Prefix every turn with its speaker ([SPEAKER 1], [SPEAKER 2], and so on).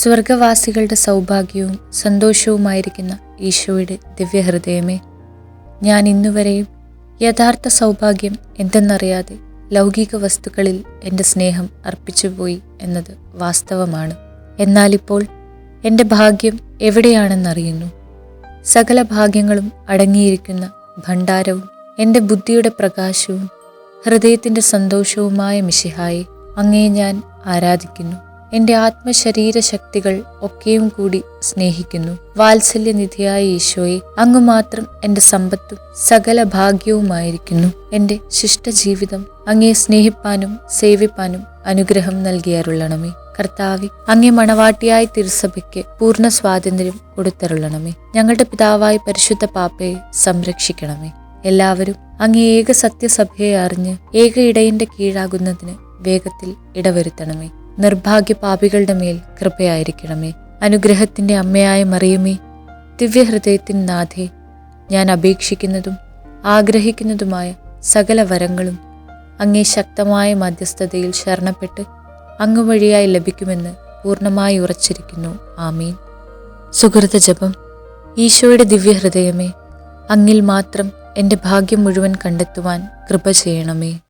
[SPEAKER 1] സ്വർഗവാസികളുടെ സൗഭാഗ്യവും സന്തോഷവുമായിരിക്കുന്ന ഈശോയുടെ ദിവ്യഹൃദയമേ ഞാൻ ഇന്നുവരെയും യഥാർത്ഥ സൗഭാഗ്യം എന്തെന്നറിയാതെ ലൗകിക വസ്തുക്കളിൽ എന്റെ സ്നേഹം അർപ്പിച്ചുപോയി എന്നത് വാസ്തവമാണ്. എന്നാലിപ്പോൾ എന്റെ ഭാഗ്യം എവിടെയാണെന്നറിയുന്നു? സകല ഭാഗ്യങ്ങളും അടങ്ങിയിരിക്കുന്ന ഭണ്ഡാരവും എന്റെ ബുദ്ധിയുടെ പ്രകാശവും ഹൃദയത്തിന്റെ സന്തോഷവുമായ മിശിഹായി അങ്ങേ ഞാൻ ആരാധിക്കുന്നു. എന്റെ ആത്മശരീര ശക്തികൾ ഒക്കെയും കൂടി സ്നേഹിക്കുന്നു. വാത്സല്യനിധിയായ ഈശോയെ അങ്ങ് മാത്രം എന്റെ സമ്പത്തും സകല ഭാഗ്യവുമായിരിക്കുന്നു എന്റെ ശിഷ്ടജീവിതം അങ്ങേ സ്നേഹിപ്പാനും സേവിപ്പാനും അനുഗ്രഹം നൽകിയാറുള്ളണമേ കർത്താവെ അങ്ങേ മണവാട്ടിയായ തിരുസഭയ്ക്ക് പൂർണ സ്വാതന്ത്ര്യം കൊടുത്തരുള്ളണമേ ഞങ്ങളുടെ പിതാവായ പരിശുദ്ധ പാപ്പയെ സംരക്ഷിക്കണമേ. എല്ലാവരും അങ്ങേ ഏക സത്യസഭയെ അറിഞ്ഞ് ഏക ഇടയന്റെ കീഴാകുന്നതിന് വേഗത്തിൽ ഇടവരുത്തണമേ. നിർഭാഗ്യ പാപികളുടെ മേൽ കൃപയായിരിക്കണമേ. അനുഗ്രഹത്തിന്റെ അമ്മയായ മറിയമേ ദിവ്യഹൃദയത്തിൻ നാഥേ ഞാൻ അപേക്ഷിക്കുന്നതും ആഗ്രഹിക്കുന്നതുമായ സകല വരങ്ങളും അങ്ങേ ശക്തമായ മധ്യസ്ഥതയിൽ ശരണപ്പെട്ട് അങ്ങ് വഴിയായി ലഭിക്കുമെന്ന് പൂർണമായി ഉറച്ചിരിക്കുന്നു. ആമീൻ. സുഹൃത ജപം. ഈശോയുടെ ദിവ്യഹൃദയമേ അങ്ങിൽ മാത്രം എന്റെ ഭാഗ്യം മുഴുവൻ കണ്ടെത്തുവാൻ കൃപ ചെയ്യണമേ.